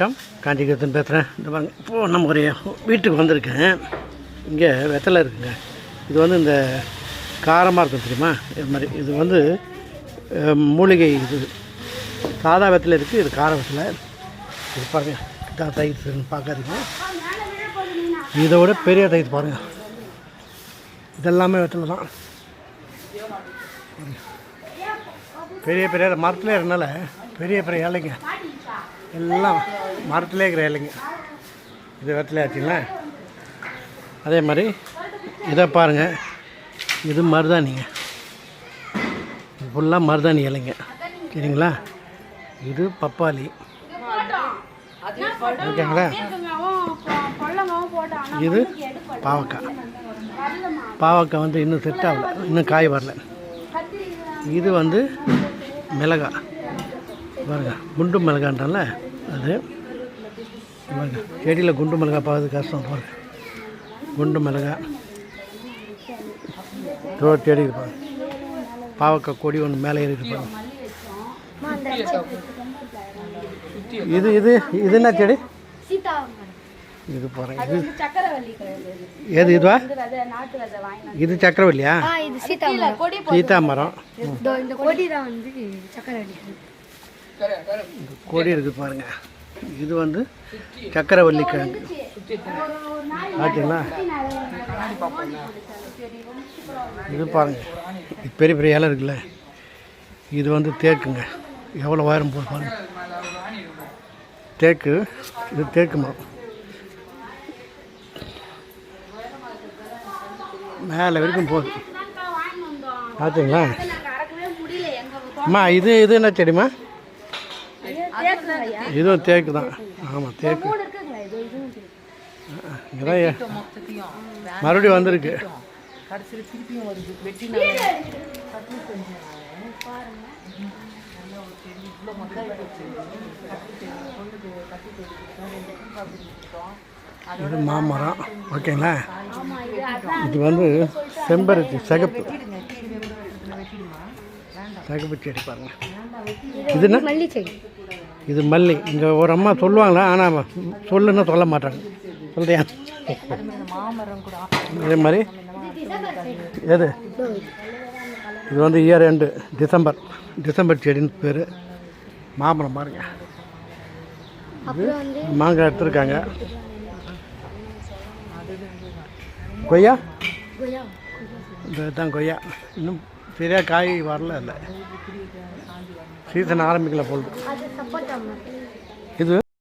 வணக்கம். காஞ்சிபுரத்துன்னு பேசுகிறேன் இந்த பாருங்க இப்போது நம்ம ஒரு வீட்டுக்கு வந்திருக்கேன். இங்கே வெத்தலை இருக்குங்க. இது வந்து இந்த காரமாக இருக்கும் தெரியுமா? இது மாதிரி. இது வந்து மூலிகை இது. சாதா வெத்தலை இருக்குது இது கார வெத்தலை. இது பாருங்கள் தா தயிர் பார்க்காதீங்க இதோட பெரிய தயிர் பாருங்கள் இதெல்லாமே வெத்தலை தான். பெரிய பெரிய மரத்தில் இருக்கனால பெரிய பெரிய இலைங்க எல்லாம் மரத்துலேயே இருக்கிற இலைங்க. இது வெத்தலை ஆச்சுங்களா? அதே மாதிரி இதை பாருங்கள் இது மருதாணிங்க. ஃபுல்லாக மருதாணி இலைங்க. சரிங்களா? இது பப்பாளி. ஓகேங்களா? இது பாவக்காய். பாவக்காய் வந்து இன்னும் செட் ஆகலை. இன்னும் காய் வரல. இது வந்து மிளகாய். பாருங்க குண்டு மிளகான்றல அது. பாருங்க செடியில் குண்டு மிளகாய் பார்க்கறது கஷ்டம் பாருங்க. குண்டு மிளகாய் இதோ செடி இருப்பாங்க பாவக்காய் கொடி ஒன்று மேலே ஏறி இருப்பாங்க இது இது இது என்ன செடி? இது பாருங்க இது. ஏது இதுவா? இது சக்கரவள்ளியா? சீதா மரம் இந்த கொடி தான் வந்து சக்கரவள்ளி. கொடி இருக்குது பாருங்க. இது வந்து சக்கரவள்ளி கிழங்கு ஆச்சுங்களா இது பாருங்க. இது பெரிய பெரிய இலை இருக்குல்ல. இது வந்து தேக்குங்க. எவ்வளோ உயரம் போகுது பாருங்க. தேக்கு இது தேக்கு மரம். மேலே வரைக்கும் போகுது எங்க அம்மா இது இது என்ன செடிம்மா? இதுவும் தேக்கு தான். ஆமாம் தேக்கு. இருக்குங்களா? இது இதுவும் இருக்கு. இங்கதான் ஏ- மறுபடியும் வந்திருக்கு. இது மாமரம். ஓகேங்களா? இது வந்து செம்பருத்தி சிகப்பு. சிகப்பு செடி பாருங்க இது என்ன? மல்லி செடி இது மல்லி. இங்கே ஒரு அம்மா சொல்லுவாங்களா ஆனால் சொல்லுன்னா சொல்ல மாட்டாங்க. சொல்றியா? அதே மாதிரி. எது? இது வந்து இயர் எண்டு டிசம்பர் டிசம்பர் செடின்னு பேர். மாமரம் பாருங்க. மாங்காய் எடுத்துருக்காங்க. கொய்யா? கொய்யா. இந்த தான் கொய்யா. இன்னும் சரியாக காய் வரல இல்லை. சீசன் ஆரம்பிக்கல போல் அது